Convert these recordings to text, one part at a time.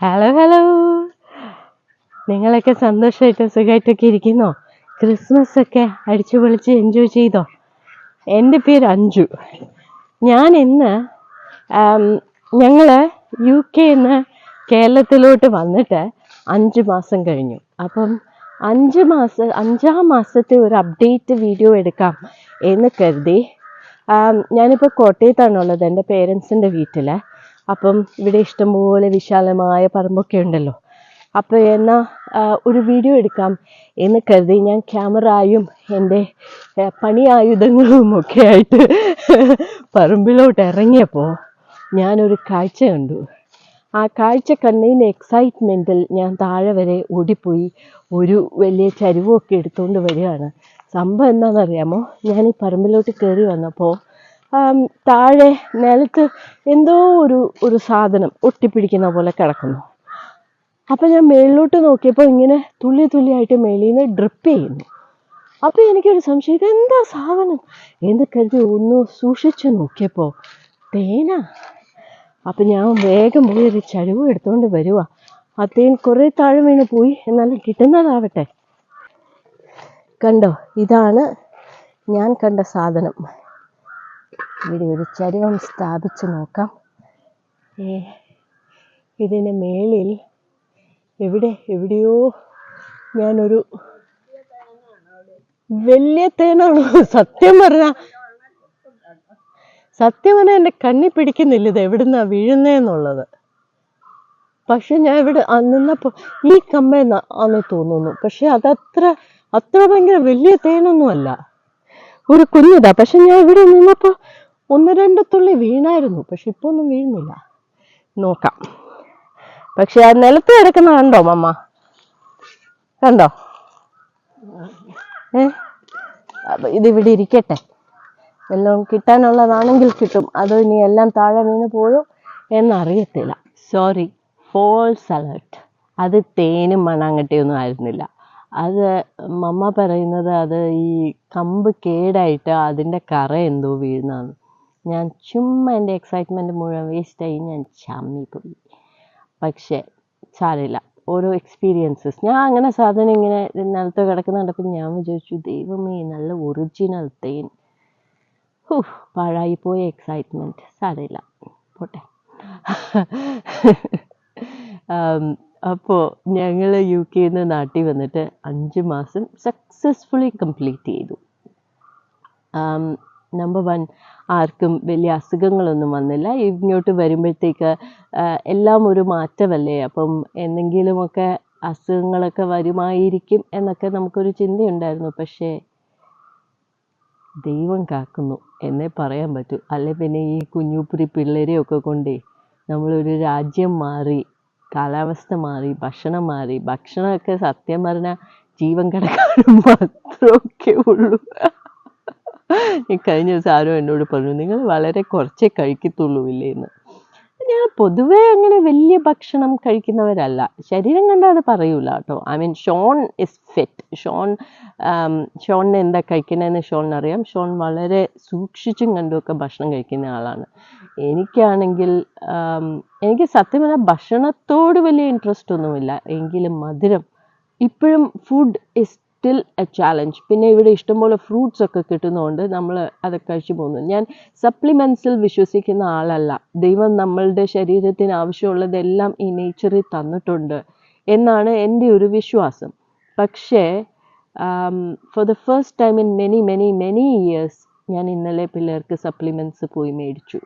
Hello hello നിങ്ങളൊക്കെ സന്തോഷമായിട്ട് സുഖമായിട്ടൊക്കെ ഇരിക്കുന്നോ? Christmas ഒക്കെ അടിച്ചു പൊളിച്ച് എൻജോയ് ചെയ്തോ? എന്റെ പേര് അഞ്ജു. ഞാൻ ഇന്ന് ഞങ്ങൾ യു കെ എന്ന് കേരളത്തിലോട്ട് വന്നിട്ട് അഞ്ച് മാസം കഴിഞ്ഞു. അപ്പം അഞ്ച് മാസം അഞ്ചാം മാസത്തെ ഒരു അപ്ഡേറ്റ് വീഡിയോ എടുക്കാം എന്ന് കരുതി. ഞാനിപ്പോൾ കോട്ടയത്താണുള്ളത്. എന്റെ പേരൻസിന്റെ വീട്ടിൽ അപ്പം ഇവിടെ ഇഷ്ടംപോലെ വിശാലമായ പറമ്പൊക്കെ ഉണ്ടല്ലോ. അപ്പോൾ എന്നാൽ ഒരു വീഡിയോ എടുക്കാം. എന്ന് കരുതി ഞാൻ ക്യാമറയും എന്റെ പണി ആയുധങ്ങളും ഒക്കെ ആയിട്ട് പറമ്പിലോട്ട് ഇറങ്ങിയപ്പോൾ ഞാനൊരു കാഴ്ച കണ്ടു. ആ കാഴ്ച കണ്ടതിന്റെ എക്സൈറ്റ്മെന്റിൽ ഞാൻ താഴെ വരെ ഓടിപ്പോയി. ഒരു വലിയ ചരിവൊക്കെ എടുത്തുകൊണ്ട് വരികയാണ്. സംഭവം എന്താണെന്നറിയാമോ? ഞാൻ ഈ പറമ്പിലോട്ട് കയറി വന്നപ്പോൾ താഴെ നിലത്ത് എന്തോ ഒരു ഒരു സാധനം ഒട്ടിപ്പിടിക്കുന്ന പോലെ കിടക്കുന്നു. അപ്പം ഞാൻ മേളിലോട്ട് നോക്കിയപ്പോൾ ഇങ്ങനെ തുള്ളി തുള്ളിയായിട്ട് മേളിൽ നിന്ന് ഡ്രിപ്പ് ചെയ്യുന്നു. അപ്പം എനിക്കൊരു സംശയം എന്താ സാധനം? എന്ന് കരുതി ഒന്ന് സൂക്ഷിച്ച് നോക്കിയപ്പോൾ തേന. അപ്പം ഞാൻ വേഗം പോയി ഒരു ചരിവ് എടുത്തുകൊണ്ട് വരുക ആ തേൻ കുറേ താഴെ വീണ് പോയി എന്നാലും കിട്ടുന്നതാവട്ടെ. കണ്ടോ ഇതാണ് ഞാൻ കണ്ട സാധനം. ഇവിടെ ഒരു ചരുവം സ്ഥാപിച്ച് നോക്കാം. ഇതിന് മേളിൽ എവിടെ എവിടെയോ ഞാനൊരു വലിയ തേനാണോ? സത്യം പറഞ്ഞ സത്യം പറഞ്ഞാൽ എന്റെ കണ്ണി പിടിക്കുന്നില്ല ഇത് എവിടുന്നാ വീഴുന്നേന്നുള്ളത്. പക്ഷെ ഞാൻ ഇവിടെ നിന്നപ്പോ ഈ കമ്മ ആണെന്ന് തോന്നുന്നു. പക്ഷെ അതത്ര അത്ര ഭയങ്കര വലിയ തേനൊന്നുമല്ല. ഒരു കുഞ്ഞിതാ. പക്ഷെ ഞാൻ ഇവിടെ നിന്നപ്പോൾ ഒന്ന് രണ്ട് തുള്ളി വീണായിരുന്നു. പക്ഷെ ഇപ്പോൾ ഒന്നും വീഴുന്നില്ല. നോക്കാം. പക്ഷെ ആ നിലത്ത് കിടക്കുന്ന കണ്ടോ മമ്മ? കണ്ടോ? ഏ? ഇതിവിടെ ഇരിക്കട്ടെ. എല്ലാം കിട്ടാനുള്ളതാണെങ്കിൽ കിട്ടും. അത് ഇനി എല്ലാം താഴെ വീണ് പോയോ എന്നറിയത്തില്ല. Sorry false alert. അത് തേനും മണാങ്കട്ടിയൊന്നും ആയിരുന്നില്ല. അത് മമ്മ പറയുന്നത് അത് ഈ കമ്പ് കേടായിട്ട് അതിന്റെ കറ എന്തോ വീഴുന്നതാണ്. ഞാൻ ചുമ്മാ എന്റെ എക്സൈറ്റ്മെന്റ് മുഴുവൻ വേസ്റ്റായി ഞാൻ ചമ്മി പോയി. പക്ഷേ സാരമില്ല. ഓരോ എക്സ്പീരിയൻസസ് ഞാൻ അങ്ങനെ സാധനം ഇങ്ങനെ നിലത്ത് കിടക്കുന്ന കണ്ടപ്പോൾ ഞാൻ വിചാരിച്ചു ദൈവമേ നല്ല ഒറിജിനൽ തേൻ. പാഴായിപ്പോയ എക്സൈറ്റ്മെന്റ് സാരമില്ല. പോട്ടെ. അപ്പോൾ ഞങ്ങൾ യു കെയിൽ നിന്ന് നാട്ടിൽ വന്നിട്ട് അഞ്ച് മാസം സക്സസ്ഫുള്ളി കംപ്ലീറ്റ് ചെയ്തു. നമ്പർ വൺ ആർക്കും വലിയ അസുഖങ്ങളൊന്നും വന്നില്ല. ഇങ്ങോട്ട് വരുമ്പോഴത്തേക്ക് എല്ലാം ഒരു മാറ്റമല്ലേ? അപ്പം എന്തെങ്കിലുമൊക്കെ അസുഖങ്ങളൊക്കെ വരുമായിരിക്കും എന്നൊക്കെ നമുക്കൊരു ചിന്തയുണ്ടായിരുന്നു. പക്ഷേ ദൈവം കാക്കുന്നു എന്നേ പറയാൻ പറ്റൂ. അല്ലെ പിന്നെ ഈ കുഞ്ഞുപുരി പിള്ളേരെയൊക്കെ കൊണ്ടേ നമ്മളൊരു രാജ്യം മാറി കാലാവസ്ഥ മാറി ഭക്ഷണം മാറി ഭക്ഷണമൊക്കെ സത്യം പറഞ്ഞാൽ ജീവൻ കിടക്കാനും മാത്രമൊക്കെ ഉള്ളൂ. ഈ കഴിഞ്ഞ ദിവസം ആരോ എന്നോട് പറഞ്ഞു നിങ്ങൾ വളരെ കുറച്ചേ കഴിക്കത്തുള്ളൂ ഇല്ലേ എന്ന് ഞാൻ പൊതുവേ അങ്ങനെ വലിയ ഭക്ഷണം കഴിക്കുന്നവരല്ല. ശരീരം കണ്ടാൽ അത് പറയൂല കേട്ടോ. I mean Shawn is fit Shawn ഷോണിന് എന്താ കഴിക്കണമെന്ന് ഷോണിന് അറിയാം. ഷോൺ വളരെ സൂക്ഷിച്ചും കണ്ടുമൊക്കെ ഭക്ഷണം കഴിക്കുന്ന ആളാണ്. എനിക്കാണെങ്കിൽ എനിക്ക് സത്യം പറഞ്ഞാൽ ഭക്ഷണത്തോട് വലിയ ഇൻട്രസ്റ്റ് ഒന്നുമില്ല. എങ്കിലും മധുരം. ഇപ്പോഴും food is still a challenge പിന്നെ ഇവിടെ ഇഷ്ടംപോലെ ഫ്രൂട്ട്സ് ഒക്കെ കിട്ടുന്നതുകൊണ്ട് നമ്മൾ അത് കഴിച്ചു പോകുന്നു ഞാൻ സപ്ലിമെൻസിൽ വിശ്വസിക്കുന്ന ആളല്ല. ദൈവം നമ്മളുടെ ശരീരത്തിന് ആവശ്യമുള്ളതെല്ലാം ഈ നേച്ചറിൽ തന്നിട്ടുണ്ട് എന്നാണ് എന്റെ ഒരു വിശ്വാസം. പക്ഷേ for the first time in many many many years ഞാൻ ഇന്നലെ പിള്ളേർക്ക് സപ്ലിമെന്റ്സ് പോയി മേടിച്ചു.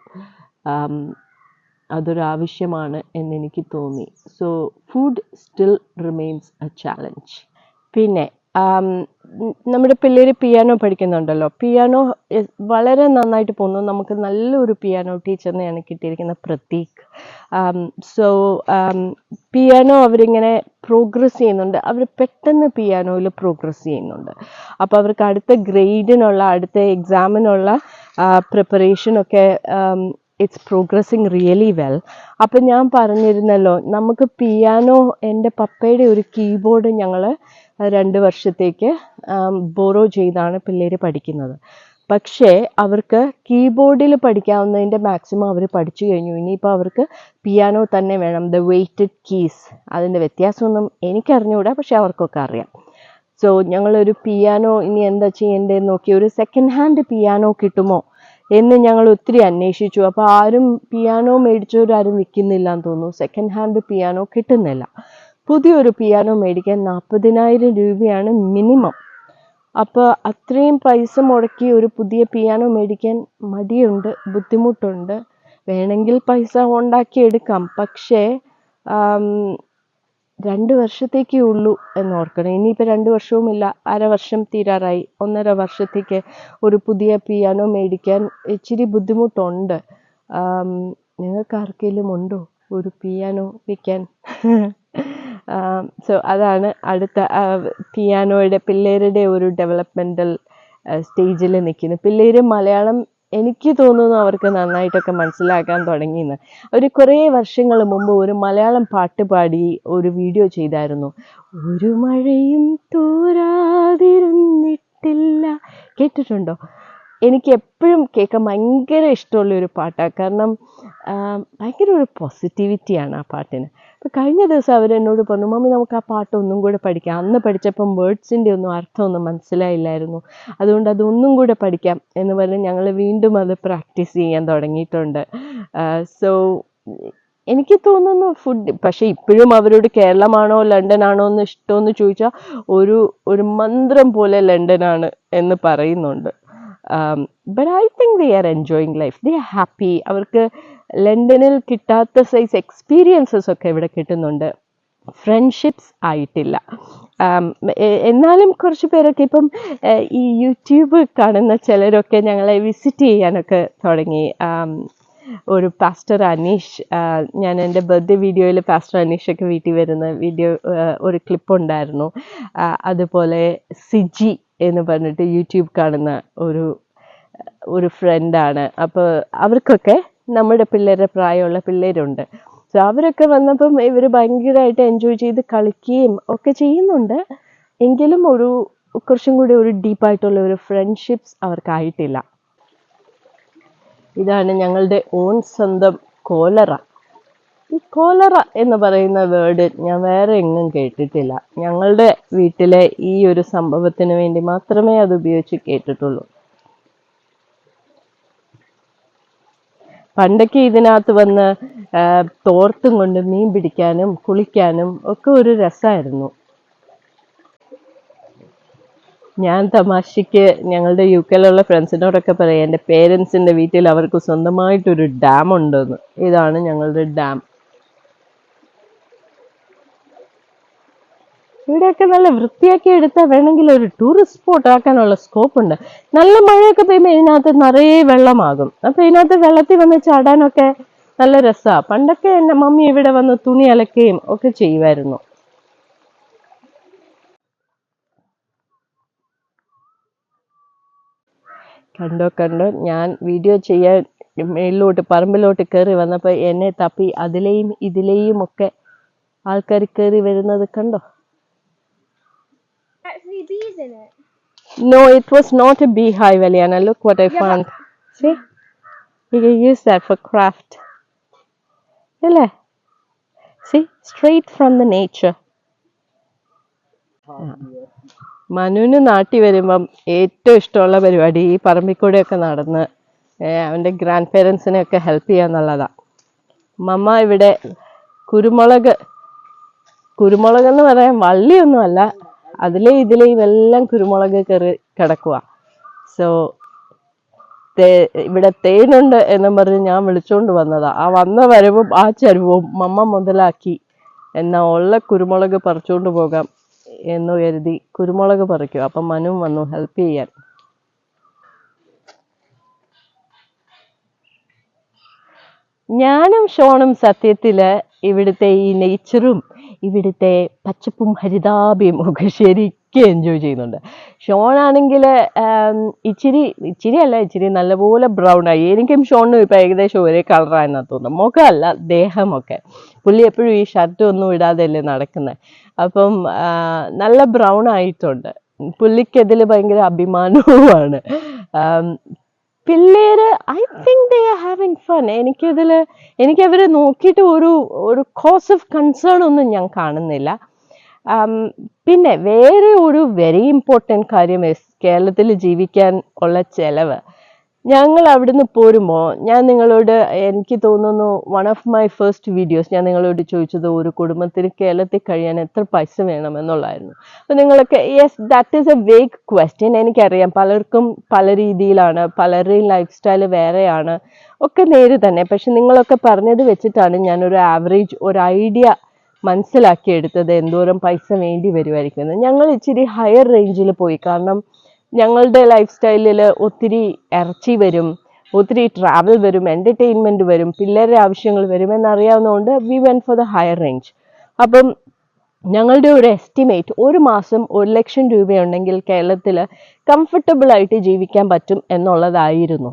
അതൊരാവശ്യമാണ് എന്നെനിക്ക് തോന്നി. So food still remains a challenge പിന്നെ നമ്മുടെ പിള്ളേർ പിയാനോ പഠിക്കുന്നുണ്ടല്ലോ. പിയാനോ വളരെ നന്നായിട്ട് പോകുന്നു. നമുക്ക് നല്ലൊരു പിയാനോ ടീച്ചറിനെയാണ് കിട്ടിയിരിക്കുന്നത് പ്രതീക്. സോ പിയാനോ അവരിങ്ങനെ പ്രോഗ്രസ് ചെയ്യുന്നുണ്ട്. അവർ പെട്ടെന്ന് പിയാനോയിൽ പ്രോഗ്രസ് ചെയ്യുന്നുണ്ട്. അപ്പോൾ അവർക്ക് അടുത്ത ഗ്രേഡിനുള്ള അടുത്ത എക്സാമിനുള്ള പ്രിപ്പറേഷനൊക്കെ ഇറ്റ്സ് പ്രോഗ്രസ്സിങ് റിയലി വെൽ അപ്പം ഞാൻ പറഞ്ഞിരുന്നല്ലോ നമുക്ക് പിയാനോ എന്റെ പപ്പയുടെ ഒരു കീബോർഡ് ഞങ്ങൾ രണ്ട് വർഷത്തേക്ക് ബോറോ ചെയ്താണ് പിള്ളേർ പഠിക്കുന്നത്. പക്ഷേ അവർക്ക് കീബോർഡിൽ പഠിക്കാവുന്നതിന്റെ മാക്സിമം അവർ പഠിച്ചു കഴിഞ്ഞു. ഇനിയിപ്പോൾ അവർക്ക് പിയാനോ തന്നെ വേണം. ദ വെയ്റ്റഡ് കീസ് അതിന്റെ വ്യത്യാസമൊന്നും എനിക്കറിഞ്ഞുകൂടാ പക്ഷേ അവർക്കൊക്കെ അറിയാം. സോ ഞങ്ങളൊരു പിയാനോ ഇനി എന്താ ചെയ്യേണ്ടതെന്ന് നോക്കി ഒരു സെക്കൻഡ് ഹാൻഡ് പിയാനോ കിട്ടുമോ എന്ന് ഞങ്ങൾ ഒത്തിരി അന്വേഷിച്ചു. അപ്പോൾ ആരും പിയാനോ മേടിച്ചവരാരും വിൽക്കുന്നില്ല എന്ന് തോന്നുന്നു. സെക്കൻഡ് ഹാൻഡ് പിയാനോ കിട്ടുന്നില്ല. പുതിയൊരു പിയാനോ മേടിക്കാൻ നാൽപ്പതിനായിരം രൂപയാണ് മിനിമം. അപ്പോൾ അത്രയും പൈസ മുടക്കി ഒരു പുതിയ പിയാനോ മേടിക്കാൻ മടിയുണ്ട് ബുദ്ധിമുട്ടുണ്ട്. വേണമെങ്കിൽ പൈസ ഉണ്ടാക്കി എടുക്കാം. പക്ഷേ രണ്ട് വർഷത്തേക്കേ ഉള്ളൂ എന്ന് ഓർക്കണം ഇനിയിപ്പോൾ രണ്ട് വർഷവുമില്ല അര വർഷം തീരാറായി. ഒന്നര വർഷത്തേക്ക് ഒരു പുതിയ പിയാനോ മേടിക്കാൻ ഇച്ചിരി ബുദ്ധിമുട്ടുണ്ട്. നിങ്ങൾക്ക് ആർക്കെങ്കിലും ഉണ്ടോ ഒരു പിയാനോ വിൽക്കാൻ സോ അതാണ് അടുത്ത പിയാനോയുടെ പിള്ളേരുടെ ഒരു ഡെവലപ്മെന്റൽ സ്റ്റേജിൽ നിൽക്കുന്നു. പിള്ളേർ മലയാളം എനിക്ക് തോന്നുന്നു അവർക്ക് നന്നായിട്ടൊക്കെ മനസ്സിലാക്കാൻ തുടങ്ങിയെന്ന്. ഒരു കുറേ വർഷങ്ങൾ മുമ്പ് ഒരു മലയാളം പാട്ട് പാടി ഒരു വീഡിയോ ചെയ്തായിരുന്നു. ഒരു മഴയും തോരാതിരുന്നിട്ടില്ല. കേട്ടിട്ടുണ്ടോ? എനിക്ക് എപ്പോഴും കേൾക്കാൻ ഭയങ്കര ഇഷ്ടമുള്ള ഒരു പാട്ടാണ് കാരണം ഭയങ്കര ഒരു പോസിറ്റിവിറ്റിയാണ് ആ പാട്ടിന്. അപ്പോൾ കഴിഞ്ഞ ദിവസം അവർ എന്നോട് പറഞ്ഞു മമ്മി നമുക്ക് ആ പാട്ട് ഒന്നും കൂടെ പഠിക്കാം. അന്ന് പഠിച്ചപ്പം വേർഡ്സിന്റെ ഒന്നും അർത്ഥമൊന്നും മനസ്സിലായില്ലായിരുന്നു. അതുകൊണ്ട് അതൊന്നും കൂടെ പഠിക്കാം എന്ന് പറഞ്ഞ് ഞങ്ങൾ വീണ്ടും അത് പ്രാക്ടീസ് ചെയ്യാൻ തുടങ്ങിയിട്ടുണ്ട്. സോ എനിക്ക് തോന്നുന്നു ഫുഡ് പക്ഷേ ഇപ്പോഴും അവരോട് കേരളമാണോ ലണ്ടനാണോ എന്ന് ഇഷ്ടമെന്ന് ചോദിച്ചാൽ ഒരു ഒരു മന്ത്രം പോലെ ലണ്ടനാണ് എന്ന് പറയുന്നുണ്ട്. But I think they are enjoying life they are happy അവർക്ക് ലണ്ടനിൽ കിട്ടാത്ത സൈസ് എക്സ്പീരിയൻസസ് ഒക്കെ ഇവിടെ കിട്ടുന്നുണ്ട്. ഫ്രണ്ട്ഷിപ്സ് ആയിട്ടില്ല. എ- എന്നാലും കുറച്ച് പേരൊക്കെ ഇപ്പം ഈ യൂട്യൂബ് കാണുന്ന ചിലരൊക്കെ ഞങ്ങളെ വിസിറ്റ് ചെയ്യാനൊക്കെ തുടങ്ങി. ആം, ഒരു പാസ്റ്റർ അനീഷ് ഞാൻ എന്റെ ബർത്ത്ഡേ വീഡിയോയിൽ പാസ്റ്റർ അനീഷൊക്കെ വീട്ടിൽ വരുന്ന വീഡിയോ ഒരു ക്ലിപ്പ് ഉണ്ടായിരുന്നു. അതുപോലെ സിജി എന്ന് പറഞ്ഞിട്ട് യൂട്യൂബ് കാണുന്ന ഒരു ഒരു ഫ്രണ്ടാണ് അപ്പോൾ അവർക്കൊക്കെ നമ്മുടെ പിള്ളേരുടെ പ്രായമുള്ള പിള്ളേരുണ്ട്. സോ അവരൊക്കെ വന്നപ്പം ഇവർ ഭയങ്കരമായിട്ട് എൻജോയ് ചെയ്ത് കളിക്കുകയും ഒക്കെ ചെയ്യുന്നുണ്ട്. എങ്കിലും ഒരു കുറച്ചും കൂടി ഒരു ഡീപ്പായിട്ടുള്ള ഒരു ഫ്രണ്ട്ഷിപ്സ് അവർക്കായിട്ടില്ല. ഇതാണ് ഞങ്ങളുടെ ഓൺ സ്വന്തം കോലറ. ഈ കോലറ എന്ന് പറയുന്ന വേർഡ് ഞാൻ വേറെ എങ്ങും കേട്ടിട്ടില്ല. ഞങ്ങളുടെ വീട്ടിലെ ഈ ഒരു സംഭവത്തിന് വേണ്ടി മാത്രമേ അത് ഉപയോഗിച്ച് കേട്ടിട്ടുള്ളൂ. പണ്ടൊക്കെ ഇതിനകത്ത് വന്ന് തോർത്തും കൊണ്ട് മീൻ പിടിക്കാനും കുളിക്കാനും ഒക്കെ ഒരു രസമായിരുന്നു ഞാൻ തമാശയ്ക്ക് ഞങ്ങളുടെ യു കെയിലുള്ള ഫ്രണ്ട്സിനോടൊക്കെ പറയാം എന്റെ പേരൻസിന്റെ വീട്ടിൽ അവർക്ക് സ്വന്തമായിട്ടൊരു ഡാം ഉണ്ടെന്ന്. ഇതാണ് ഞങ്ങളുടെ ഡാം ഇവിടെയൊക്കെ നല്ല വൃത്തിയാക്കി എടുത്താൽ വേണമെങ്കിൽ ഒരു ടൂറിസ്റ്റ് സ്പോട്ട് ആക്കാനുള്ള സ്കോപ്പ് ഉണ്ട്. നല്ല മഴയൊക്കെ പെയ്യുമ്പോൾ ഇതിനകത്ത് നിറയെ വെള്ളമാകും. അപ്പൊ ഇതിനകത്ത് വെള്ളത്തിൽ വന്ന് ചാടാനൊക്കെ നല്ല രസമാണ് പണ്ടൊക്കെ എന്റെ മമ്മി ഇവിടെ വന്ന് തുണി അലക്കുകയും ഒക്കെ ചെയ്യുമായിരുന്നു. കണ്ടോ കണ്ടോ? ഞാൻ വീഡിയോ ചെയ്യാൻ മേളിലോട്ട് പറമ്പിലോട്ട് കയറി വന്നപ്പോൾ എന്നെ തപ്പി അതിലെയും ഇതിലെയും ഒക്കെ ആൾക്കാർ കയറി വരുന്നത് കണ്ടോ? Actually bees in it. No, it was not a beehive, Eliana. Look what I found. See? You can use that for craft. അല്ലേ See? Straight from the nature. മനുവിന് നാട്ടിൽ വരുമ്പം ഏറ്റവും ഇഷ്ടമുള്ള പരിപാടി ഈ പറമ്പിൽ കൂടെയൊക്കെ നടന്ന് അവന്റെ ഗ്രാൻഡ് പേരൻസിനെയൊക്കെ ഹെൽപ്പ് ചെയ്യുക എന്നുള്ളതാണ് മമ്മ ഇവിടെ കുരുമുളക് കുരുമുളക് എന്ന് പറയാൻ വള്ളിയൊന്നുമല്ല അതിലെ ഇതിലെയും എല്ലാം കുരുമുളക് കയറി കിടക്കുക സോ തേ ഇവിടെ തേനുണ്ട് എന്നും പറഞ്ഞ് ഞാൻ വിളിച്ചുകൊണ്ട് വന്നതാ. ആ വന്ന വരവും ആ ചരുവും മമ്മ മുതലാക്കി എന്നാ ഉള്ള കുരുമുളക് പറിച്ചുകൊണ്ട് പോകാം എന്ന് കരുതി കുരുമുളക് പറിക്കും. അപ്പം മനു വന്നു ഹെൽപ്പ് ചെയ്യാൻ. ഞാനും ഷോണും സത്യത്തിൽ ഇവിടുത്തെ ഈ നേച്ചറും ഇവിടുത്തെ പച്ചപ്പും ഹരിതാഭയും ഒക്കെ ശരിക്കും എൻജോയ് ചെയ്യുന്നുണ്ട്. ഷോണാണെങ്കിൽ ഇച്ചിരി ഇച്ചിരി അല്ല ഇച്ചിരി നല്ലപോലെ ബ്രൗൺ ആയി. എനിക്കും ഷോണിനും ഇപ്പോൾ ഏകദേശം ഒരേ കളറാണെന്ന് തോന്നുന്നു മുഖമല്ല ദേഹമൊക്കെ. പുള്ളി എപ്പോഴും ഈ ഷർട്ട് ഒന്നും ഇടാതെയല്ലേ നടക്കുന്നത് അപ്പം നല്ല ബ്രൗൺ ആയിട്ടുണ്ട്. പുള്ളിക്കതിൽ ഭയങ്കര അഭിമാനവുമാണ്. പിള്ളേര് I think they are having fun എനിക്കിതിൽ എനിക്കവരെ നോക്കിയിട്ട് ഒരു ഒരു കോസ് ഓഫ് കൺസേൺ ഒന്നും ഞാൻ കാണുന്നില്ല. പിന്നെ വേറെ ഒരു വെരി ഇമ്പോർട്ടന്റ് കാര്യം കേരളത്തിൽ ജീവിക്കാൻ ഉള്ള ചെലവ്. ഞങ്ങൾ അവിടുന്ന് പോരുമ്പോൾ ഞാൻ നിങ്ങളോട് എനിക്ക് തോന്നുന്നു one of my first videos ഞാൻ നിങ്ങളോട് ചോദിച്ചത് ഒരു കുടുംബത്തിന് കേരളത്തിൽ കഴിയാൻ എത്ര പൈസ വേണം എന്നുള്ളായിരുന്നു അപ്പോൾ നിങ്ങളൊക്കെ yes that is a vague question എനിക്കറിയാം പലർക്കും പല രീതിയിലാണ് പലരുടെയും ലൈഫ് സ്റ്റൈൽ വേറെയാണ് ഒക്കെ നേര് തന്നെ. പക്ഷെ നിങ്ങളൊക്കെ പറഞ്ഞത് വെച്ചിട്ടാണ് ഞാനൊരു ആവറേജ് ഒരു ഐഡിയ മനസ്സിലാക്കിയെടുത്തത് എന്തോരം പൈസ വേണ്ടി വരുമായിരിക്കുന്നത് ഞങ്ങൾ ഇച്ചിരി ഹയർ റേഞ്ചിൽ പോയി. കാരണം ഞങ്ങളുടെ ലൈഫ് സ്റ്റൈലിൽ ഒത്തിരി ഇറച്ചി വരും ഒത്തിരി ട്രാവൽ വരും എന്റർടൈൻമെന്റ് വരും പിള്ളേരുടെ ആവശ്യങ്ങൾ വരും എന്നറിയാവുന്നതുകൊണ്ട് we went for the higher range അപ്പം ഞങ്ങളുടെ ഒരു എസ്റ്റിമേറ്റ് ഒരു മാസം ഒരു ലക്ഷം രൂപയുണ്ടെങ്കിൽ കേരളത്തിൽ കംഫർട്ടബിളായിട്ട് ജീവിക്കാൻ പറ്റും എന്നുള്ളതായിരുന്നു.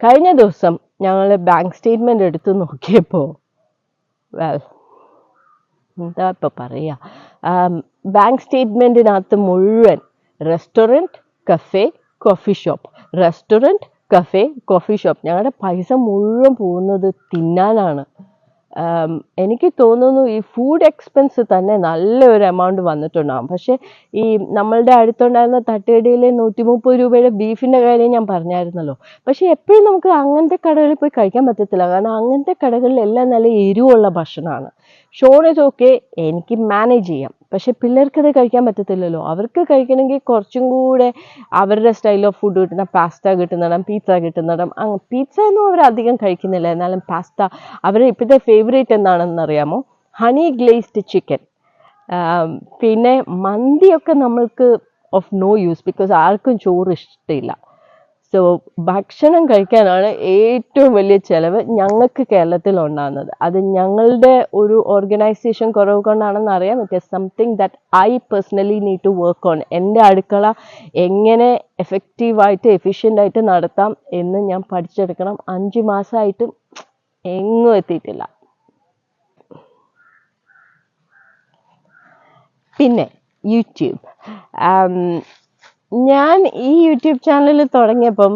കഴിഞ്ഞ ദിവസം ഞങ്ങൾ ബാങ്ക് സ്റ്റേറ്റ്മെന്റ് എടുത്ത് നോക്കിയപ്പോൾ വെൽ എന്താ ഇപ്പം പറയുക ബാങ്ക് സ്റ്റേറ്റ്മെന്റിനകത്ത് മുഴുവൻ restaurant cafe coffee shop restaurant cafe coffee shop ഞങ്ങളുടെ പൈസ മുഴുവൻ പോകുന്നത് തിന്നാനാണ്. എനിക്ക് തോന്നുന്നു ഈ ഫുഡ് എക്സ്പെൻസ് തന്നെ നല്ലൊരു എമൗണ്ട് വന്നിട്ടുണ്ടാകും പക്ഷേ ഈ നമ്മളുടെ അടുത്തുണ്ടായിരുന്ന തട്ടുകടിയിലെ നൂറ്റി മുപ്പത് രൂപയുടെ ബീഫിന്റെ കാര്യം ഞാൻ പറഞ്ഞായിരുന്നല്ലോ. പക്ഷേ എപ്പോഴും നമുക്ക് അങ്ങനത്തെ കടകളിൽ പോയി കഴിക്കാൻ പറ്റത്തില്ല. കാരണം അങ്ങനത്തെ കടകളിലെല്ലാം നല്ല എരിവുള്ള ഭക്ഷണമാണ്. ഷോൺ ഓക്കെ എനിക്ക് മാനേജ് ചെയ്യാം. പക്ഷെ പിള്ളേർക്ക് അത് കഴിക്കാൻ പറ്റത്തില്ലല്ലോ. അവർക്ക് കഴിക്കണമെങ്കിൽ കുറച്ചും കൂടെ അവരുടെ സ്റ്റൈൽ ഓഫ് ഫുഡ് കിട്ടുന്ന പാസ്ത കിട്ടുന്നിടം പീസ കിട്ടുന്നിടം. അങ്ങ് പീസ ഒന്നും അവർ അധികം കഴിക്കുന്നില്ല. എന്നാലും പാസ്ത അവരുടെ ഇപ്പോഴത്തെ ഫേവറേറ്റ് എന്താണെന്ന് അറിയാമോ? ഹണി ഗ്ലേസ്ഡ് ചിക്കൻ പിന്നെ മന്തിയൊക്കെ നമ്മൾക്ക് ഓഫ് നോ യൂസ് ബിക്കോസ് ആർക്കും ചോറ് ഇഷ്ടമില്ല. സോ ഭക്ഷണം കഴിക്കാനാണ് ഏറ്റവും വലിയ ചിലവ് ഞങ്ങൾക്ക് കേരളത്തിൽ ഉണ്ടാകുന്നത് അത് ഞങ്ങളുടെ ഒരു ഓർഗനൈസേഷൻ കുറവ് കൊണ്ടാണെന്ന് അറിയാം it is something that I personally need to work on എന്റെ അടുക്കള എങ്ങനെ എഫക്റ്റീവായിട്ട് എഫിഷ്യന്റായിട്ട് നടത്താം എന്ന് ഞാൻ പഠിച്ചെടുക്കണം. അഞ്ച് മാസമായിട്ടും എങ്ങും എത്തിയിട്ടില്ല. പിന്നെ യൂട്യൂബ് ഞാൻ ഈ യൂട്യൂബ് ചാനൽ തുടങ്ങിയപ്പം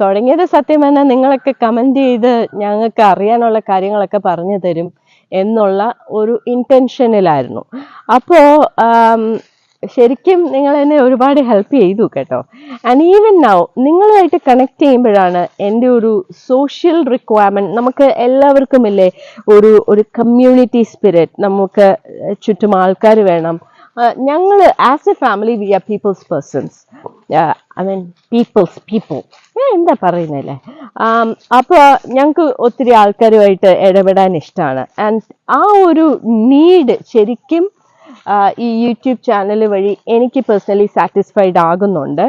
തുടങ്ങിയത് സത്യം പറഞ്ഞാൽ നിങ്ങളൊക്കെ കമന്റ് ചെയ്ത് ഞങ്ങൾക്ക് അറിയാനുള്ള കാര്യങ്ങളൊക്കെ പറഞ്ഞു തരും എന്നുള്ള ഒരു ഇന്റൻഷനിലായിരുന്നു അപ്പോൾ ശരിക്കും നിങ്ങൾ എന്നെ ഒരുപാട് ഹെൽപ്പ് ചെയ്തു കേട്ടോ. ആൻഡ് ഈവൻ നൗ നിങ്ങളുമായിട്ട് കണക്ട് ചെയ്യുമ്പോഴാണ് എന്റെ ഒരു സോഷ്യൽ റിക്വയർമെന്റ് നമുക്ക് എല്ലാവർക്കും ഇല്ലേ ഒരു ഒരു കമ്മ്യൂണിറ്റി സ്പിരിറ്റ് നമുക്ക് ചുറ്റും ആൾക്കാർ വേണം. ഞങ്ങൾ as a family we are peoples persons I mean peoples people ഞാൻ എന്താ പറയുന്നില്ലേ? അപ്പോൾ ഞങ്ങൾക്ക് ഒത്തിരി ആൾക്കാരുമായിട്ട് ഇടപെടാൻ ഇഷ്ടമാണ് ആൻഡ് ആ ഒരു നീഡ് ശരിക്കും ഈ യൂട്യൂബ് ചാനൽ വഴി എനിക്ക് പേഴ്സണലി സാറ്റിസ്ഫൈഡ് ആകുന്നുണ്ട്.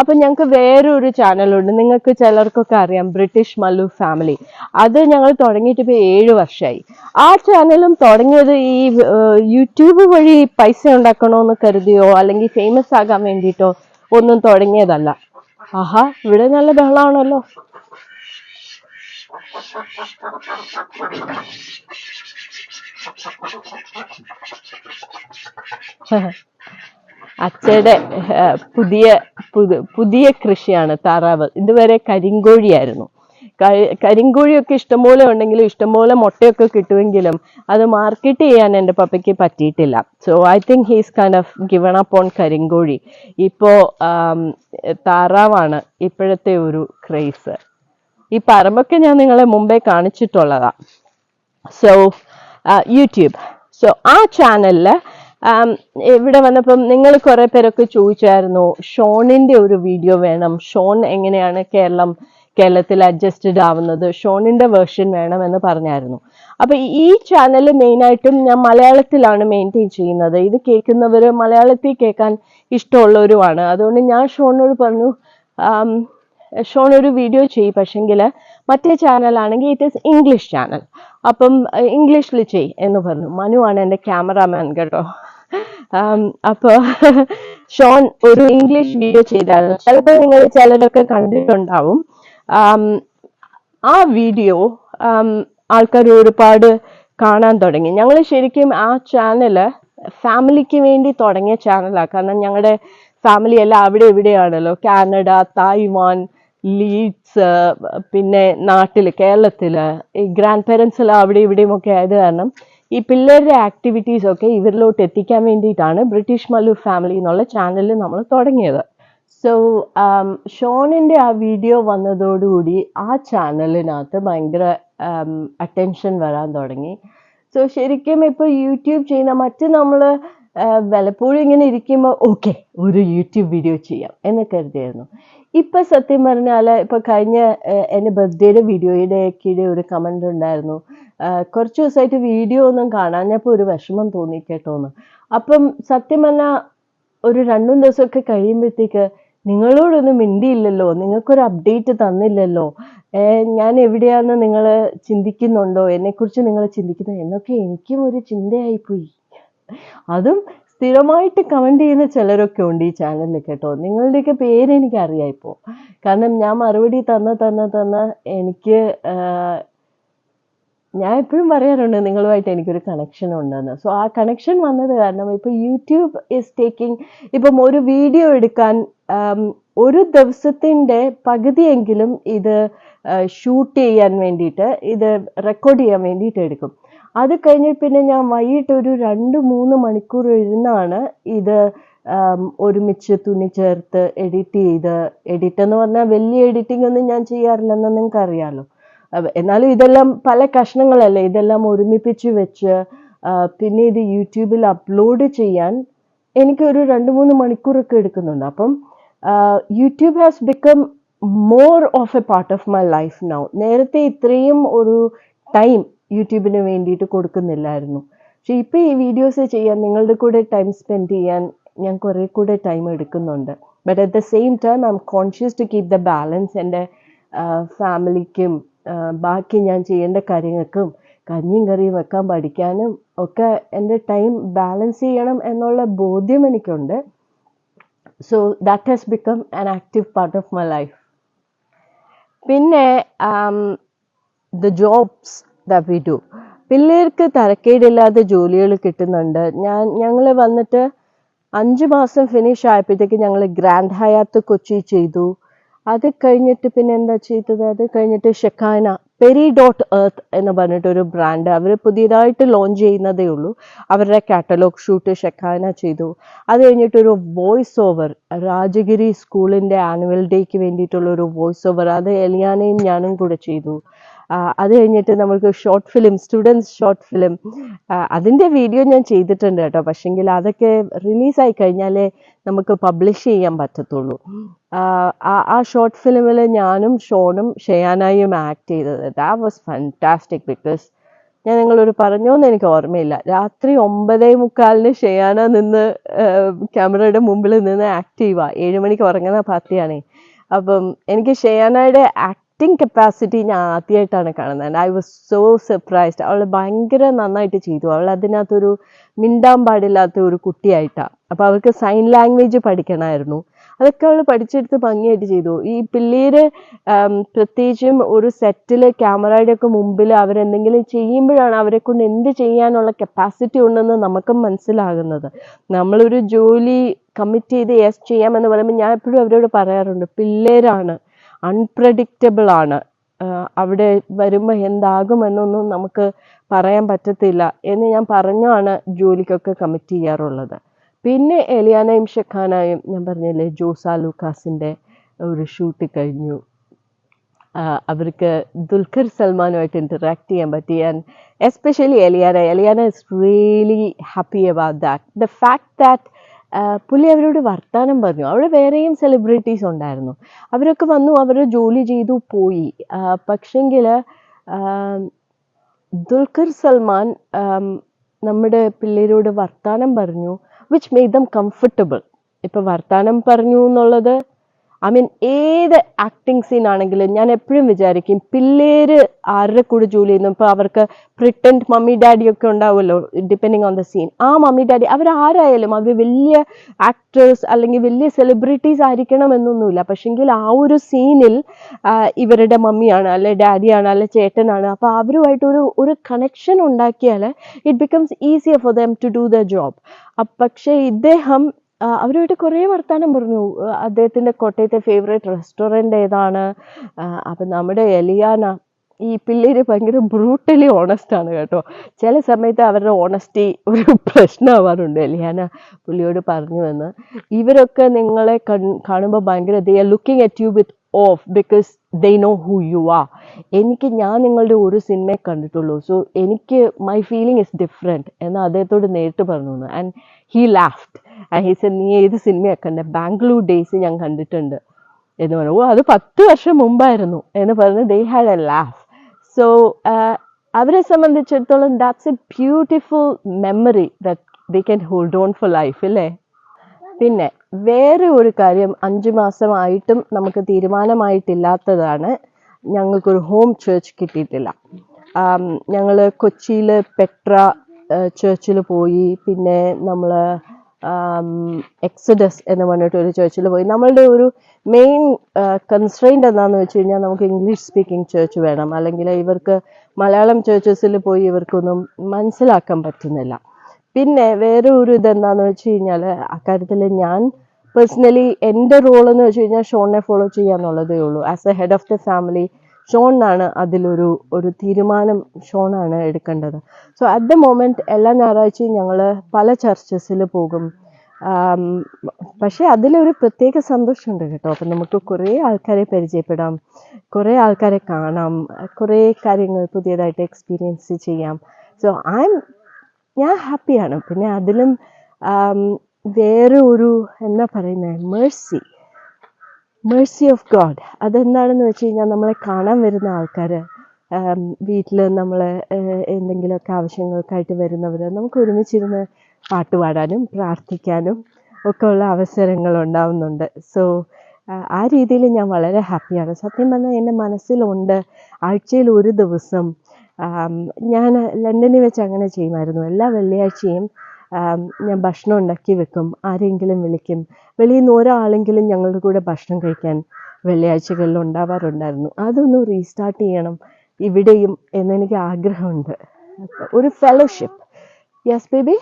അപ്പം ഞങ്ങൾക്ക് വേറൊരു ചാനലുണ്ട് നിങ്ങൾക്ക് ചിലർക്കൊക്കെ അറിയാം ബ്രിട്ടീഷ് മല്ലു ഫാമിലി അത് ഞങ്ങൾ തുടങ്ങിയിട്ട് ഇപ്പൊ ഏഴ് വർഷമായി ആ ചാനലും തുടങ്ങിയത് ഈ യൂട്യൂബ് വഴി പൈസ ഉണ്ടാക്കണമെന്ന് കരുതിയോ അല്ലെങ്കിൽ ഫേമസ് ആകാൻ വേണ്ടിയിട്ടോ ഒന്നും തുടങ്ങിയതല്ല. ആഹാ ഇവിടെ നല്ല ബഹളമാണല്ലോ അച്ഛയുടെ പുതിയ പുതു- പുതിയ കൃഷിയാണ് താറാവ്. ഇതുവരെ കരിങ്കോഴിയായിരുന്നു. കഴി- കരിങ്കോഴിയൊക്കെ ഇഷ്ടംപോലെ ഉണ്ടെങ്കിലും ഇഷ്ടംപോലെ മുട്ടയൊക്കെ കിട്ടുമെങ്കിലും അത് മാർക്കറ്റ് ചെയ്യാൻ എന്റെ പപ്പയ്ക്ക് പറ്റിയിട്ടില്ല. So I think he's kind of given up on കരിങ്കോഴി. ഇപ്പോൾ താറാവാണ് ഇപ്പോഴത്തെ ഒരു ക്രേസ്. ഈ പറമ്പൊക്കെ ഞാൻ നിങ്ങളെ മുമ്പേ കാണിച്ചിട്ടുള്ളതാ. സോ യൂട്യൂബ് സോ ആ ചാനലിൽ ഇവിടെ വന്നപ്പം നിങ്ങൾ കുറെ പേരൊക്കെ ചോദിച്ചായിരുന്നു ഷോണിന്റെ ഒരു വീഡിയോ വേണം. ഷോൺ എങ്ങനെയാണ് കേരളം കേരളത്തിൽ അഡ്ജസ്റ്റഡ് ആവുന്നത്? ഷോണിന്റെ വേർഷൻ വേണം എന്ന് പറഞ്ഞായിരുന്നു. അപ്പൊ ഈ ചാനൽ മെയിനായിട്ടും ഞാൻ മലയാളത്തിലാണ് മെയിന്റെയിൻ ചെയ്യുന്നത്. ഇത് കേൾക്കുന്നവർ മലയാളത്തിൽ കേൾക്കാൻ ഇഷ്ടമുള്ളവരുമാണ്. അതുകൊണ്ട് ഞാൻ ഷോണിനോട് പറഞ്ഞു ഷോൺ ഒരു വീഡിയോ ചെയ്യും പക്ഷെങ്കിൽ മറ്റേ ചാനലാണെങ്കിൽ ഇറ്റ് ഇസ് ഇംഗ്ലീഷ് ചാനൽ അപ്പം ഇംഗ്ലീഷിൽ ചെയ് എന്ന് പറഞ്ഞു. മനുവാണ് എന്റെ ക്യാമറാമാൻ കേട്ടോ. അപ്പോൾ ഷോൺ ഒരു ഇംഗ്ലീഷ് വീഡിയോ ചെയ്തായിരുന്നു ചിലപ്പോൾ നിങ്ങൾ ചിലരൊക്കെ കണ്ടിട്ടുണ്ടാവും. ആ വീഡിയോ ആൾക്കാർ ഒരുപാട് കാണാൻ തുടങ്ങി. ഞങ്ങൾ ശരിക്കും ആ ചാനൽ ഫാമിലിക്ക് വേണ്ടി തുടങ്ങിയ ചാനലാണ് കാരണം ഞങ്ങളുടെ ഫാമിലി എല്ലാം അവിടെ ഇവിടെയാണല്ലോ. കാനഡ തായ്വാൻ ലീഡ്സ് പിന്നെ നാട്ടിൽ കേരളത്തിൽ ഈ ഗ്രാൻഡ് പേരൻസ് എല്ലാം അവിടെ ഇവിടെയും ഒക്കെ ആയത് കാരണം ഈ പിള്ളേരുടെ ആക്ടിവിറ്റീസ് ഒക്കെ ഇവരിലോട്ട് എത്തിക്കാൻ വേണ്ടിയിട്ടാണ് ബ്രിട്ടീഷ് മല്ലൂർ ഫാമിലി എന്നുള്ള ചാനലിൽ നമ്മൾ തുടങ്ങിയത്. സോ ഷോണിന്റെ ആ വീഡിയോ വന്നതോടുകൂടി ആ ചാനലിനകത്ത് ഭയങ്കര അറ്റൻഷൻ വരാൻ തുടങ്ങി. സോ ശരിക്കും ഇപ്പോൾ യൂട്യൂബ് ചെയ്യുന്ന മറ്റ് നമ്മൾ വല്ലപ്പോഴും ഇങ്ങനെ ഇരിക്കുമ്പോൾ ഓക്കെ ഒരു യൂട്യൂബ് വീഡിയോ ചെയ്യാം എന്ന് കരുതിയായിരുന്നു. ഇപ്പം സത്യം പറഞ്ഞാൽ ഇപ്പം കഴിഞ്ഞ ഏഹ്, എന്റെ ബർത്ത്ഡേയുടെ വീഡിയോയുടെ കീഴെ ഒരു കമന്റ് ഉണ്ടായിരുന്നു. കുറച്ച് ദിവസമായിട്ട് വീഡിയോ ഒന്നും കാണാഞ്ഞപ്പോൾ ഒരു വിഷമം തോന്നി കേട്ടോന്ന് അപ്പം സത്യം പറഞ്ഞാൽ ഒരു രണ്ടും ദിവസമൊക്കെ കഴിയുമ്പോഴത്തേക്ക് നിങ്ങളോടൊന്നും മിണ്ടിയില്ലല്ലോ നിങ്ങൾക്കൊരു അപ്ഡേറ്റ് തന്നില്ലല്ലോ. ഞാൻ എവിടെയാണെന്ന് നിങ്ങൾ ചിന്തിക്കുന്നുണ്ടോ? എന്നെക്കുറിച്ച് നിങ്ങൾ ചിന്തിക്കുന്നു? എന്നൊക്കെ എനിക്കും ഒരു ചിന്തയായിപ്പോയി. അതും സ്ഥിരമായിട്ട് കമന്റ് ചെയ്യുന്ന ചിലരൊക്കെ ഉണ്ട് ഈ ചാനലിൽ കേട്ടോ. നിങ്ങളുടെയൊക്കെ പേര് എനിക്ക് അറിയാം ഇപ്പോൾ കാരണം ഞാൻ മറുപടി തന്ന തന്ന തന്ന എനിക്ക് ഞാൻ എപ്പോഴും പറയാറുണ്ട് നിങ്ങളുമായിട്ട് എനിക്കൊരു കണക്ഷൻ ഉണ്ടെന്ന്. സോ ആ കണക്ഷൻ വന്നത് കാരണം ഇപ്പോൾ യൂട്യൂബ് ഇസ് ടേക്കിംഗ് ഇപ്പം ഒരു വീഡിയോ എടുക്കാൻ ഒരു ദിവസത്തിന്റെ പകുതിയെങ്കിലും ഇത് ഷൂട്ട് ചെയ്യാൻ വേണ്ടിയിട്ട് ഇത് റെക്കോർഡ് ചെയ്യാൻ വേണ്ടിയിട്ട് എടുക്കും. അത് കഴിഞ്ഞ് പിന്നെ ഞാൻ വൈകിട്ട് ഒരു രണ്ട് മൂന്ന് മണിക്കൂർ ഇരുന്നാണ് ഇത് ഒരുമിച്ച് തുണി ചേർത്ത് എഡിറ്റ് ചെയ്ത്. എഡിറ്റ് എന്ന് പറഞ്ഞാൽ വലിയ എഡിറ്റിംഗ് ഒന്നും ഞാൻ ചെയ്യാറില്ലെന്ന് നിങ്ങൾക്ക് അറിയാലോ അവ- എന്നാലും ഇതെല്ലാം പല കഷ്ണങ്ങളല്ലേ? ഇതെല്ലാം ഒരുമിപ്പിച്ച് വെച്ച് പിന്നെ ഇത് യൂട്യൂബിൽ അപ്ലോഡ് ചെയ്യാൻ എനിക്ക് ഒരു രണ്ട് മൂന്ന് മണിക്കൂറൊക്കെ എടുക്കുന്നുണ്ട്. അപ്പം YouTube has become more of a part of my life now നേരത്തെ ഇത്രയും ഒരു ടൈം യൂട്യൂബിന് വേണ്ടിയിട്ട് കൊടുക്കുന്നില്ലായിരുന്നു. പക്ഷെ ഇപ്പം ഈ വീഡിയോസ് ചെയ്യാൻ നിങ്ങളുടെ കൂടെ ടൈം സ്പെൻഡ് ചെയ്യാൻ ഞാൻ കുറേ കൂടെ ടൈം എടുക്കുന്നുണ്ട്. But at the same time I am conscious to keep the balance എന്റെ ഫാമിലിക്കും ബാക്കി ഞാൻ ചെയ്യേണ്ട കാര്യങ്ങൾക്കും കഞ്ഞിയും കറിയും വെക്കാൻ പഠിക്കാനും ഒക്കെ എന്റെ ടൈം ബാലൻസ് ചെയ്യണം എന്നുള്ള ബോധ്യം എനിക്കുണ്ട്. So that has become an active part of my life പിന്നെ the jobs the we do പിള്ളേർക്ക് തരക്കേടില്ലാതെ ജോലികൾ കിട്ടുന്നുണ്ട്. ഞാൻ ഞങ്ങൾ വന്നിട്ട് അഞ്ച് മാസം ഫിനിഷ് ആയപ്പോഴത്തേക്ക് ഞങ്ങൾ ഗ്രാൻഡ് ഹയാത്ത് കൊച്ചി ചെയ്തു. അത് കഴിഞ്ഞിട്ട് പിന്നെ എന്താ ചെയ്തത്? അത് കഴിഞ്ഞിട്ട് ഷെക്കാന പെരി ഡോട്ട് എർത്ത് എന്ന് പറഞ്ഞിട്ടൊരു ബ്രാൻഡ് അവർ പുതിയതായിട്ട് ലോഞ്ച് ചെയ്യുന്നതേ ഉള്ളൂ. അവരുടെ കാറ്റലോഗ് ഷൂട്ട് ഷെക്കാന ചെയ്തു. അത് കഴിഞ്ഞിട്ടൊരു വോയിസ് ഓവർ രാജഗിരി സ്കൂളിന്റെ ആനുവൽ ഡേക്ക് വേണ്ടിയിട്ടുള്ള ഒരു വോയിസ് ഓവർ അത് എലിയാനയും ഞാനും കൂടെ ചെയ്തു. അത് കഴിഞ്ഞിട്ട് നമ്മൾക്ക് short film students short film അതിന്റെ വീഡിയോ ഞാൻ ചെയ്തിട്ടുണ്ട് കേട്ടോ. പക്ഷെങ്കിൽ അതൊക്കെ റിലീസായി കഴിഞ്ഞാലേ നമുക്ക് പബ്ലിഷ് ചെയ്യാൻ പറ്റത്തുള്ളൂ. ആ, ഷോർട്ട് ഫിലിമിൽ ഞാനും ഷോണും ഷെയാനായും ആക്ട് ചെയ്തത്. ദാ വാസ് ഫാന്റാസ്റ്റിക് ബിക്കോസ് ഞാൻ നിങ്ങളോട് പറഞ്ഞോന്ന് എനിക്ക് ഓർമ്മയില്ല. രാത്രി ഒമ്പതേ മുക്കാലിന് ഷെയാന നിന്ന് ക്യാമറയുടെ മുമ്പിൽ നിന്ന് ആക്ട് ചെയ്യുക ഏഴ് മണിക്ക് ഉറങ്ങുന്ന പാർട്ടിയാണേ അപ്പം എനിക്ക് ഷെയാനയുടെ ആക്ടിങ് കപ്പാസിറ്റി ഞാൻ ആദ്യമായിട്ടാണ് കാണുന്നത്. ഐ വാസ് സോ സർപ്രൈസ്ഡ് അവൾ ഭയങ്കര നന്നായിട്ട് ചെയ്തു. അവൾ അതിനകത്തൊരു മിണ്ടാൻ പാടില്ലാത്ത ഒരു കുട്ടിയായിട്ടാണ് അപ്പോൾ അവൾക്ക് സൈൻ ലാംഗ്വേജ് പഠിക്കണമായിരുന്നു. അതൊക്കെ അവൾ പഠിച്ചെടുത്ത് ഭംഗിയായിട്ട് ചെയ്തു. ഈ പിള്ളേര് പ്രത്യേകിച്ചും ഒരു സെറ്റിൽ ക്യാമറയുടെ ഒക്കെ മുമ്പിൽ അവരെന്തെങ്കിലും ചെയ്യുമ്പോഴാണ് അവരെ കൊണ്ട് എന്ത് ചെയ്യാനുള്ള കപ്പാസിറ്റി ഉണ്ടെന്ന് നമുക്ക് മനസ്സിലാകുന്നത്. നമ്മളൊരു ജോലി കമ്മിറ്റ് ചെയ്ത് യെസ് ചെയ്യാമെന്ന് പറയുമ്പോൾ ഞാൻ എപ്പോഴും അവരോട് പറയാറുണ്ട് പിള്ളേരാണ്. അൺപ്രഡിക്റ്റബിൾ ആണ്. അവിടെ വരുമ്പോൾ എന്താകുമെന്നൊന്നും നമുക്ക് പറയാൻ പറ്റത്തില്ല എന്ന് ഞാൻ പറഞ്ഞാണ് ജോലിക്കൊക്കെ കമ്മിറ്റ് ചെയ്യാറുള്ളത്. പിന്നെ എലിയാനയും ഷെഖാനായും ഞാൻ പറഞ്ഞില്ലേ ജോസ ലൂക്കാസിന്റെ ഒരു ഷൂട്ട് കഴിഞ്ഞു. അവർക്ക് ദുൽഖർ സൽമാനുമായിട്ട് ഇന്ററാക്ട് ചെയ്യാൻ പറ്റി. And especially Eliana Eliana is really happy about that the fact that പുള്ളി അവരോട് വർത്താനം പറഞ്ഞു. അവിടെ വേറെയും സെലിബ്രിറ്റീസ് ഉണ്ടായിരുന്നു. അവരൊക്കെ വന്നു അവർ ജോലി ചെയ്തു പോയി. പക്ഷെങ്കിൽ ദുൽഖർ സൽമാൻ നമ്മുടെ പിള്ളേരോട് വർത്താനം പറഞ്ഞു വിച്ച് മെയ്ഡ് ദം കംഫർട്ടബിൾ ഇപ്പം വർത്താനം പറഞ്ഞു എന്നുള്ളത് ഐ മീൻ ഏത് ആക്ടിങ് സീൻ ആണെങ്കിലും ഞാൻ എപ്പോഴും വിചാരിക്കും പിള്ളേര് ആരുടെ കൂടെ ജോലി ചെയ്യുന്നു? ഇപ്പോൾ അവർക്ക് പ്രിട്ടൻഡ് മമ്മി ഡാഡി ഒക്കെ ഉണ്ടാവുമല്ലോ ഡിപ്പെൻഡിങ് ഓൺ ദ സീൻ ആ മമ്മി ഡാഡി അവർ ആരായാലും അവർ വലിയ ആക്ടേഴ്സ് അല്ലെങ്കിൽ വലിയ സെലിബ്രിറ്റീസ് ആയിരിക്കണം എന്നൊന്നുമില്ല. പക്ഷെങ്കിൽ ആ ഒരു സീനിൽ ഇവരുടെ മമ്മിയാണ് അല്ലെ ഡാഡിയാണ് അല്ലെ ചേട്ടനാണ്. അപ്പോൾ അവരുമായിട്ട് ഒരു ഒരു കണക്ഷൻ ഉണ്ടാക്കിയാൽ it becomes easier for them to do the job പക്ഷേ ഇദ്ദേഹം അവരുമായിട്ട് കുറേ വർത്തമാനം പറഞ്ഞു. അദ്ദേഹത്തിന്റെ കോട്ടയത്തെ ഫേവറേറ്റ് റെസ്റ്റോറന്റ് ഏതാണ്? അപ്പം നമ്മുടെ എലിയാന ഈ പിള്ളേര് ഭയങ്കര ബ്രൂട്ടലി ഓണസ്റ്റ് ആണ് കേട്ടോ. ചില സമയത്ത് അവരുടെ ഓണസ്റ്റി ഒരു പ്രശ്നമാവാറുണ്ട്. എലിയാന പുള്ളിയോട് പറഞ്ഞു എന്ന് ഇവരൊക്കെ നിങ്ങളെ കാണുമ്പോൾ ഭയങ്കര they are looking at you with awe because they know who you ആ എനിക്ക് ഞാൻ നിങ്ങളുടെ ഒരു സിനിമയെ കണ്ടിട്ടുള്ളൂ. സോ എനിക്ക് മൈ ഫീലിംഗ് ഇസ് ഡിഫറെന്റ് എന്ന് അദ്ദേഹത്തോട് നേരിട്ട് പറഞ്ഞു ആൻഡ് ഹീ ലാഫ്റ്റ് ആൻഡ് നീ ഏത് സിനിമയൊക്കെ കണ്ടേ ബാംഗ്ലൂർ ഡേയ്സ് ഞാൻ കണ്ടിട്ടുണ്ട്. എന്ന് പറഞ്ഞു. ഓ അത് പത്ത് വർഷം മുമ്പായിരുന്നു എന്ന് പറഞ്ഞ്. They had a laugh so അവരെ സംബന്ധിച്ചിടത്തോളം that's a beautiful memory that they can hold on for life അല്ലേ? പിന്നെ വേറെ ഒരു കാര്യം അഞ്ചു മാസമായിട്ടും നമുക്ക് തീരുമാനമായിട്ടില്ലാത്തതാണ്. ഞങ്ങൾക്കൊരു ഹോം ചേർച്ച് കിട്ടിയിട്ടില്ല. ഞങ്ങൾ കൊച്ചിയിൽ പെട്ര ചേർച്ചിൽ പോയി. പിന്നെ നമ്മൾ എക്സഡസ് എന്ന് പറഞ്ഞിട്ട് ഒരു ചേർച്ചിൽ പോയി. നമ്മളുടെ ഒരു മെയിൻ കൺസ്ട്രെയിന്റ് എന്താണെന്ന് വെച്ച് കഴിഞ്ഞാൽ നമുക്ക് ഇംഗ്ലീഷ് സ്പീക്കിംഗ് ചേർച്ച് വേണം. അല്ലെങ്കിൽ ഇവർക്ക് മലയാളം ചേർച്ചസിൽ പോയി ഇവർക്കൊന്നും മനസ്സിലാക്കാൻ പറ്റുന്നില്ല. പിന്നെ വേറെ ഒരു ഇതെന്താന്ന് വെച്ച് കഴിഞ്ഞാൽ അക്കാര്യത്തിൽ ഞാൻ പേഴ്സണലി എന്റെ റോൾ എന്ന് വെച്ച് കഴിഞ്ഞാൽ ഷോണിനെ ഫോളോ ചെയ്യാന്നുള്ളതേ ഉള്ളൂ. As a head of the family ഷോണിനാണ് അതിലൊരു ഒരു തീരുമാനം ഷോണാണ് എടുക്കേണ്ടത്. സോ അറ്റ് ദ മൊമെന്റ് എല്ലാ ഞായറാഴ്ചയും ഞങ്ങൾ പല ചർച്ചസിൽ പോകും. പക്ഷേ അതിലൊരു പ്രത്യേക സന്തോഷമുണ്ട് കേട്ടോ. അപ്പം നമുക്ക് കുറേ ആൾക്കാരെ പരിചയപ്പെടാം കുറേ ആൾക്കാരെ കാണാം കുറേ കാര്യങ്ങൾ പുതിയതായിട്ട് എക്സ്പീരിയൻസ് ചെയ്യാം. സോ ഐ എം ഞാൻ ഹാപ്പിയാണ് പിന്നെ അതിലും വേറെ ഒരു എന്താ പറയുന്നത് മേഴ്സി മേഴ്സി ഓഫ് ഗോഡ് അതെന്താണെന്ന് വെച്ച് കഴിഞ്ഞാൽ നമ്മളെ കാണാൻ വരുന്ന ആൾക്കാർ വീട്ടിൽ നമ്മൾ എന്തെങ്കിലുമൊക്കെ ആവശ്യങ്ങൾക്കായിട്ട് വരുന്നവർ നമുക്ക് ഒരുമിച്ചിരുന്ന് പാട്ട് പാടാനും പ്രാർത്ഥിക്കാനും ഒക്കെ ഉള്ള അവസരങ്ങൾ ഉണ്ടാവുന്നുണ്ട്. സോ ആ രീതിയിൽ ഞാൻ വളരെ ഹാപ്പിയാണ്. സത്യം പറഞ്ഞാൽ എന്റെ മനസ്സിലുണ്ട്. ആഴ്ചയിൽ ഒരു ദിവസം ഞാൻ ലണ്ടനിൽ വെച്ച് അങ്ങനെ ചെയ്യുമായിരുന്നു. എല്ലാ വെള്ളിയാഴ്ചയും ഞാൻ ഭക്ഷണം ഉണ്ടാക്കി വെക്കും. ആരെങ്കിലും വിളിക്കും. വെളിയിൽ നിന്ന് ഒരാളെങ്കിലും ഞങ്ങളുടെ കൂടെ ഭക്ഷണം കഴിക്കാൻ വെള്ളിയാഴ്ചകളിൽ ഉണ്ടാവാറുണ്ടായിരുന്നു. അതൊന്ന് റീസ്റ്റാർട്ട് ചെയ്യണം. ഇവിടെയും എന്നെനിക്ക് ആഗ്രഹമുണ്ട്. ഒരു fellowship yes baby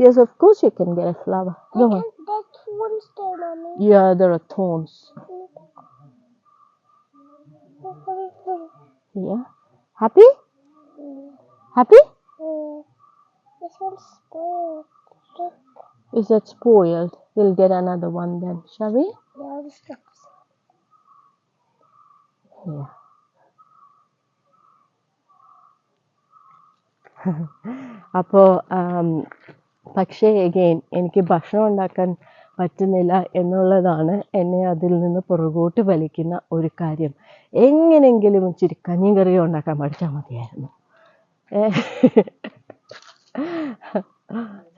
yes of course you can get a flower happy. Yeah, there are. Yeah. This one's spoiled. Look. Is that spoiled? We'll get another one then, shall we? Yeah. Yeah. അപ്പോൾ പക്ഷേ again എനിക്ക് ഭക്ഷണം ഉണ്ടാക്കാൻ പറ്റുന്നില്ല എന്നുള്ളതാണ് എന്നെ അതിൽ നിന്ന് പുറകോട്ട് വലിക്കുന്ന ഒരു കാര്യം എങ്ങനെയെങ്കിലും ഇച്ചിരി കഞ്ഞിയും കറിയും ഉണ്ടാക്കാൻ പഠിച്ചാൽ മതിയായിരുന്നു.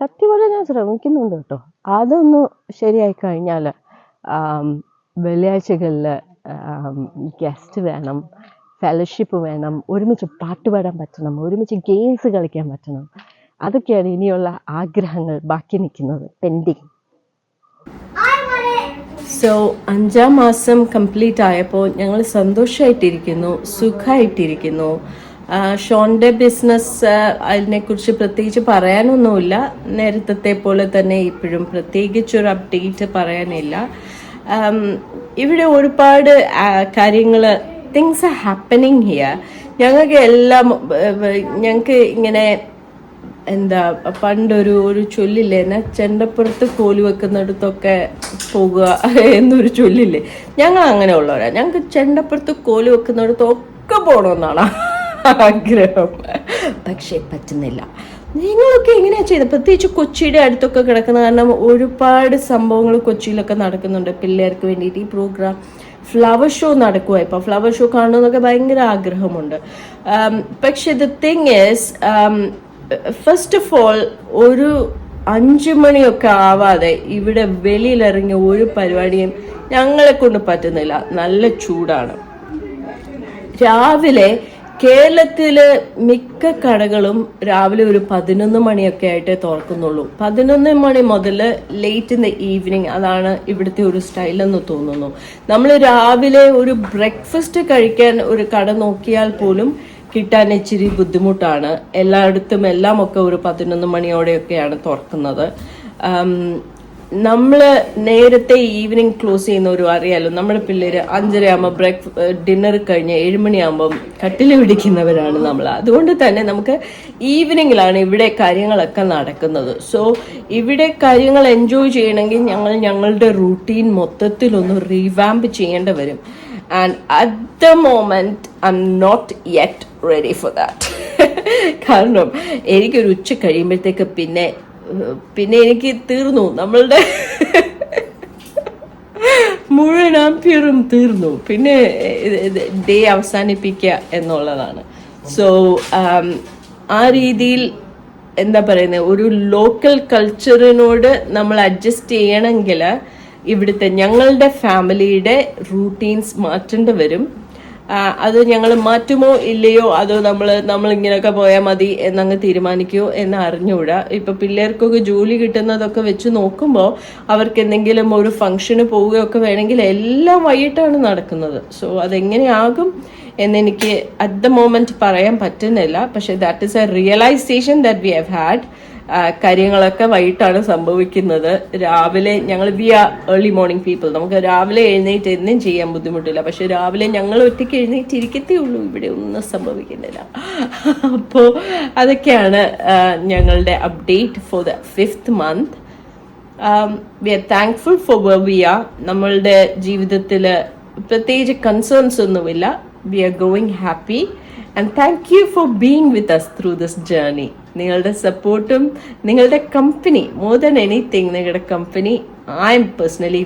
സത്യം പറഞ്ഞാൽ ഞാൻ ശ്രമിക്കുന്നുണ്ട് കേട്ടോ. അതൊന്ന് ശരിയായി കഴിഞ്ഞാൽ വെള്ളിയാഴ്ചകളിൽ ഗസ്റ്റ് വേണം ഫെലോഷിപ്പ് വേണം ഒരുമിച്ച് പാട്ട് പാടാൻ പറ്റണം ഒരുമിച്ച് ഗെയിംസ് കളിക്കാൻ പറ്റണം. അതൊക്കെയാണ് ഇനിയുള്ള ആഗ്രഹങ്ങൾ ബാക്കി നിൽക്കുന്നത് പെൻഡിങ് സോ അഞ്ചാം മാസം കംപ്ലീറ്റ് ആയപ്പോൾ ഞങ്ങൾ സന്തോഷമായിട്ടിരിക്കുന്നു സുഖമായിട്ടിരിക്കുന്നു ഷോണിന്റെ ബിസിനസ് അതിനെക്കുറിച്ച് പ്രത്യേകിച്ച് പറയാനൊന്നുമില്ല. നേരത്തെ പോലെ തന്നെ ഇപ്പോഴും പ്രത്യേകിച്ചൊരു അപ്ഡേറ്റ് പറയാനില്ല. ഇവിടെ ഒരുപാട് കാര്യങ്ങൾ തിങ്സ് ആർ ഹാപ്പനിങ് ഹിയർ ഞങ്ങൾക്ക് എല്ലാം ഞങ്ങൾക്ക് ഇങ്ങനെ എന്താ പണ്ടൊരു ഒരു ചൊല്ലില്ലേ എന്നാ ചെണ്ടപ്പുറത്ത് കോലി വെക്കുന്നിടത്തൊക്കെ പോകുക എന്നൊരു ചൊല്ലില്ലേ? ഞങ്ങൾ അങ്ങനെ ഉള്ളവരാ ഞങ്ങൾക്ക് ചെണ്ടപ്പുറത്ത് കോലി വെക്കുന്നിടത്തൊക്കെ പോകണമെന്നാണ് ആഗ്രഹം. പക്ഷേ പറ്റുന്നില്ല. നിങ്ങളൊക്കെ എങ്ങനെയാ ചെയ്തത് പ്രത്യേകിച്ച് കൊച്ചിയുടെ അടുത്തൊക്കെ കിടക്കുന്ന കാരണം ഒരുപാട് സംഭവങ്ങൾ കൊച്ചിയിലൊക്കെ നടക്കുന്നുണ്ട് പിള്ളേർക്ക് വേണ്ടിയിട്ട്. ഈ പ്രോഗ്രാം ഫ്ലവർ ഷോ നടക്കുക ഇപ്പോൾ ഫ്ലവർ ഷോ കാണണമെന്നൊക്കെ ഭയങ്കര ആഗ്രഹമുണ്ട്. പക്ഷെ the thing is first of all ഒരു അഞ്ചു മണിയൊക്കെ ആവാതെ ഇവിടെ വെളിയിലിറങ്ങിയ ഒരു പരിപാടിയും ഞങ്ങളെ കൊണ്ട് പറ്റുന്നില്ല. നല്ല ചൂടാണ്. രാവിലെ കേരളത്തിൽ മിക്ക കടകളും രാവിലെ ഒരു പതിനൊന്ന് മണിയൊക്കെ ആയിട്ടേ തുറക്കുന്നുള്ളൂ. പതിനൊന്ന് മണി മുതൽ ലേറ്റ് ഇൻ ദ ഈവനിങ് അതാണ് ഇവിടുത്തെ ഒരു സ്റ്റൈൽ എന്ന് തോന്നുന്നു. നമ്മൾ രാവിലെ ഒരു ബ്രേക്ക്ഫാസ്റ്റ് കഴിക്കാൻ ഒരു കട നോക്കിയാൽ പോലും കിട്ടാൻ ഇച്ചിരി ബുദ്ധിമുട്ടാണ്. എല്ലായിടത്തും എല്ലാം ഒക്കെ ഒരു പതിനൊന്ന് മണിയോടെയൊക്കെയാണ് തുറക്കുന്നത്. ആം, നമ്മൾ നേരത്തെ ഈവനിങ് ക്ലോസ് ചെയ്യുന്ന ഒരു അറിയാലോ? നമ്മുടെ പിള്ളേര് അഞ്ചര ആകുമ്പോൾ ബ്രേക്ക് ഡിന്നർ കഴിഞ്ഞ് ഏഴുമണിയാകുമ്പം കട്ടിൽ പിടിക്കുന്നവരാണ് നമ്മൾ അതുകൊണ്ട് തന്നെ നമുക്ക് ഈവനിങ്ങിലാണ് ഇവിടെ കാര്യങ്ങളൊക്കെ നടക്കുന്നത്. സോ ഇവിടെ കാര്യങ്ങൾ എൻജോയ് ചെയ്യണമെങ്കിൽ ഞങ്ങൾ ഞങ്ങളുടെ റൂട്ടീൻ മൊത്തത്തിലൊന്ന് റീവാമ്പ് ചെയ്യേണ്ടി വരും. And at the moment I am not yet ready for that കാരണം എനിക്കൊരു ഉച്ച കഴിയുമ്പോഴത്തേക്ക് പിന്നെ പിന്നെ എനിക്ക് തീർന്നു. നമ്മളുടെ മുഴുവൻ ആംപ്യറും തീർന്നു. പിന്നെ ഡേ അവസാനിപ്പിക്കുക എന്നുള്ളതാണ്. സോ ആ രീതിയിൽ എന്താ പറയുന്നത്? ഒരു ലോക്കൽ കൾച്ചറിനോട് നമ്മൾ അഡ്ജസ്റ്റ് ചെയ്യണമെങ്കിൽ ഇവിടുത്തെ ഞങ്ങളുടെ ഫാമിലിയുടെ റൂട്ടീൻസ് മാറ്റേണ്ടി വരും. അത് ഞങ്ങൾ മാറ്റുമോ ഇല്ലയോ അതോ നമ്മൾ നമ്മൾ ഇങ്ങനെയൊക്കെ പോയാൽ മതി എന്നങ്ങ് തീരുമാനിക്കുമോ എന്ന് അറിഞ്ഞുകൂടാ ഇപ്പൊ പിള്ളേർക്കൊക്കെ ജോലി കിട്ടുന്നതൊക്കെ വെച്ച് നോക്കുമ്പോൾ അവർക്ക് എന്തെങ്കിലും ഒരു ഫംഗ്ഷന് പോവുകയൊക്കെ വേണമെങ്കിൽ എല്ലാം വൈകിട്ടാണ് നടക്കുന്നത്. സോ അതെങ്ങനെയാകും എന്നെനിക്ക് അറ്റ് ദ മോമെന്റ് പറയാൻ പറ്റുന്നില്ല. പക്ഷെ that is a realisation that we have had കാര്യങ്ങളൊക്കെ വൈകിട്ടാണ് സംഭവിക്കുന്നത്. രാവിലെ ഞങ്ങൾ we are early morning people നമുക്ക് രാവിലെ എഴുന്നേറ്റ് എന്നും ചെയ്യാൻ ബുദ്ധിമുട്ടില്ല. പക്ഷെ രാവിലെ ഞങ്ങൾ ഒറ്റയ്ക്ക് എഴുന്നേറ്റിരിക്കത്തേ ഉള്ളൂ. ഇവിടെ ഒന്നും സംഭവിക്കുന്നില്ല. അപ്പോൾ അതൊക്കെയാണ് ഞങ്ങളുടെ update for the fifth month we are thankful for where we are നമ്മളുടെ ജീവിതത്തിൽ പ്രത്യേകിച്ച് കൺസേൺസ് ഒന്നുമില്ല. We are going happy and thank you for being with us through this journey നിങ്ങളുടെ സപ്പോർട്ടും നിങ്ങളുടെ കമ്പനി മോർ ദൻ എനിത്തിങ് നിങ്ങളുടെ company I am personally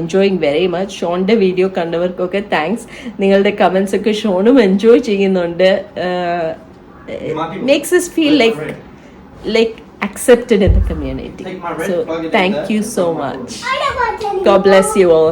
enjoying very much ഷോണിന്റെ video കണ്ടവർക്കൊക്കെ thanks നിങ്ങളുടെ കമൻസ് ഒക്കെ ഷോണും എൻജോയ് ചെയ്യുന്നുണ്ട്. Makes us feel like like accepted in the community. So thank you so much. God bless you all.